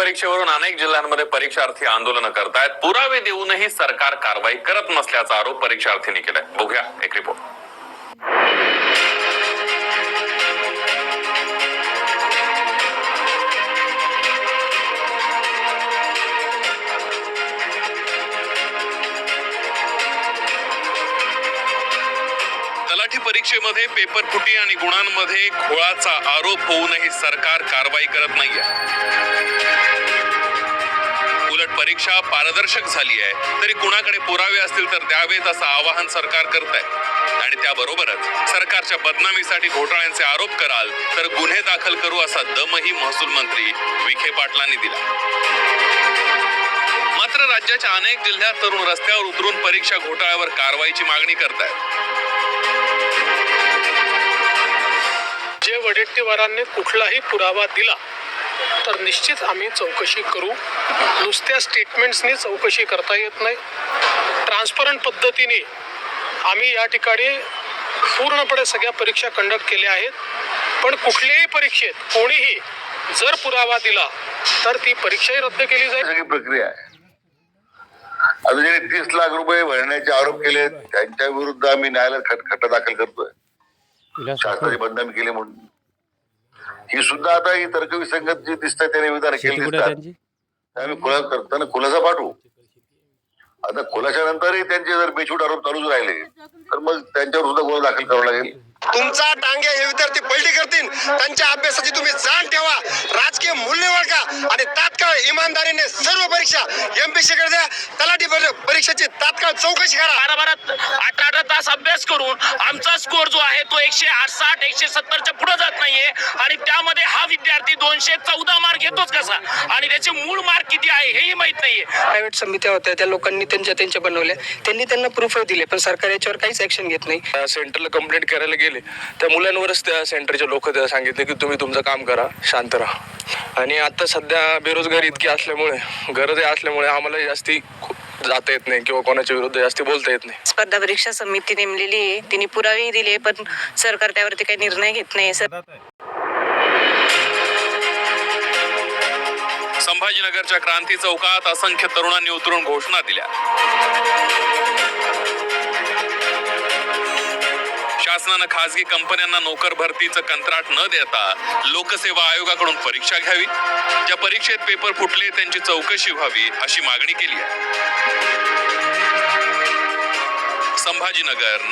परीक्षेवरून अनेक जिल्ह्यांमध्ये परीक्षार्थी आंदोलन करतायत. पुरावे देऊनही सरकार कारवाई करत नसल्याचा आरोप परीक्षार्थींनी केलाय. बघूया एक रिपोर्ट परीक्षेमध्ये पेपर फुटी आणि गुणांमध्ये खोळाचा आरोप होऊनही सरकार कारवाई करत नाहीये. उलट परीक्षा पारदर्शक झाली आहे. तरी कुणाकडे पुरावे असतील तर द्यावेत असं आवाहन सरकार करत आहे आणि त्याबरोबरच सरकारच्या बदनामीसाठी घोटाळ्यांचे आरोप कराल तर गुन्हे दाखल करू असा दमही महसूल मंत्री विखे पाटलांनी दिला. मात्र राज्याच्या अनेक जिल्ह्यात तरुण रस्त्यावर उतरून परीक्षा घोटाळ्यावर कारवाईची मागणी करतायत. जे वडेट्टीवारांनी कुठलाही पुरावा दिला तर निश्चित आम्ही चौकशी करू. नुसत्या स्टेटमेंट्सनी चौकशी करता येत नाही. ट्रान्सपरंट पद्धतीने आम्ही या ठिकाणी पूर्णपणे सगळ्या परीक्षा कंडक्ट केल्या आहेत. पण कुठल्याही परीक्षेत कोणीही जर पुरावा दिला तर ती परीक्षाही रद्द केली जाईल. प्रक्रिया आहे. आता ज्यांनी तीस लाख रुपये भरण्याचे आरोप केले त्यांच्या विरुद्ध आम्ही न्यायालयात खट खटला दाखल करतोय. शासनाची बदनामी केली म्हणून. ही सुद्धा आता ही तर्कविसंगत जी दिसतात त्याने विधान केली दिसतात. आम्ही खुलासा करताना खुलासा पाठवू. आता खुलाशानंतरही त्यांचे जर बेछूट आरोप चालूच राहिले तर मग त्यांच्यावर सुद्धा गुन्हा दाखल करावा लागेल. तुमचा टांगे हे विद्यार्थी पलटी करतील. त्यांच्या अभ्यासाची तुम्ही जाण इमानदारीने सर्व परीक्षा एमपीसी कडे द्या तलाठी परी- परीक्षेची तात्काळ चौकशी करा. बारा बारा आठ आठ तास अभ्यास करून आमचा स्कोर जो आहे तो एकशे आठ साठ एकशे सत्तरच्या पुढे जात नाहीये. आणि त्यामध्ये हा विद्यार्थी दोनशे चौदा मार्क घेतोच कसा? आणि त्याचे मूळ मार्क किती आहे हेही माहीत नाहीये. प्रायव्हेट समित्या होत्या. त्या लोकांनी त्यांच्या त्यांच्या बनवल्या. त्यांनी त्यांना प्रूफ दिले पण सरकार याच्यावर काहीच ऍक्शन घेत नाही. सेंटरला कंप्लेंट करायला गेले. त्या मुलांवरच त्या सेंटरचे लोक सांगितले की तुम्ही तुमचं काम करा शांत राहा. आणि आता सध्या बेरोजगारी इतकी असल्यामुळे गरज असल्यामुळे आम्हाला जास्ती जाता येत नाही किंवा कोणाच्या विरुद्ध जास्ती बोलता येत नाही. स्पर्धा परीक्षा समिती नेमलेली आहे. तिने पुरावेही दिले पण सरकार त्यावरती काही निर्णय घेत नाही. सर संभाजीनगरच्या क्रांती चौकात असंख्य तरुणांनी उतरून घोषणा दिल्या. शासनानं खासगी कंपन्यांना नोकर भरतीचं कंत्राट न देता लोकसेवा आयोगाकडून परीक्षा घ्यावी. ज्या परीक्षेत पेपर फुटले त्यांची चौकशी व्हावी अशी मागणी केली आहे. संभाजीनगर